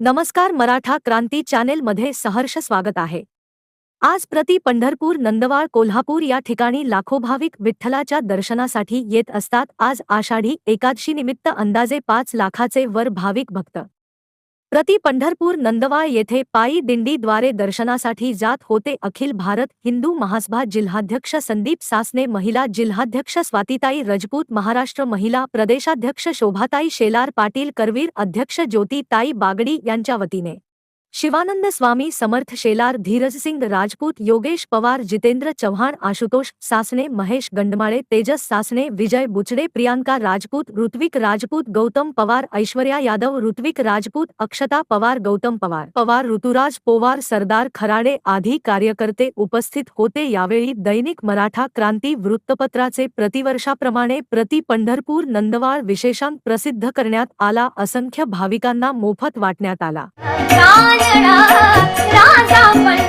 नमस्कार मराठा क्रांती चॅनेल मध्ये सहर्ष स्वागत आहे. आज प्रति पंढरपूर नंदवाळ कोल्हापूर या ठिकाणी लाखो भाविक विठ्ठलाच्या दर्शनासाठी येत असतात. आज आषाढी एकादशी निमित्त अंदाजे पाच लाखाचे वर भाविक भक्त. प्रति पंढरपूर नंदवाळ येथे पायी दिंडीद्वारे दर्शनासाठी जात होते अखिल भारत हिंदू महासभा जिल्हाध्यक्ष संदीप सासने महिला जिल्हाध्यक्ष स्वातीताई रजपूत महाराष्ट्र महिला प्रदेशाध्यक्ष शोभाताई शेलार पाटील करवीर अध्यक्ष ज्योतीताई बागडी यांच्या वतीने. शिवानंद स्वामी समर्थ शेलार धीरजसिंग राजपूत योगेश पवार जितेंद्र चव्हाण आशुतोष सासने महेश गंडमाळे तेजस सासने विजय बुचडे प्रियांका राजपूत ऋत्विक राजपूत गौतम पवार ऐश्वर्या यादव ऋत्विक राजपूत अक्षता पवार गौतम पवार पवार ऋतुराज पोवार सरदार खराडे आदी कार्यकर्ते उपस्थित होते. यावेळी दैनिक मराठा क्रांती वृत्तपत्राचे प्रतिवर्षाप्रमाणे प्रति पंढरपूर नंदवाळ विशेषांक प्रसिद्ध करण्यात आला. असंख्य भाविकांना मोफत वाटण्यात आला. ராஜா ராஜா பண்ண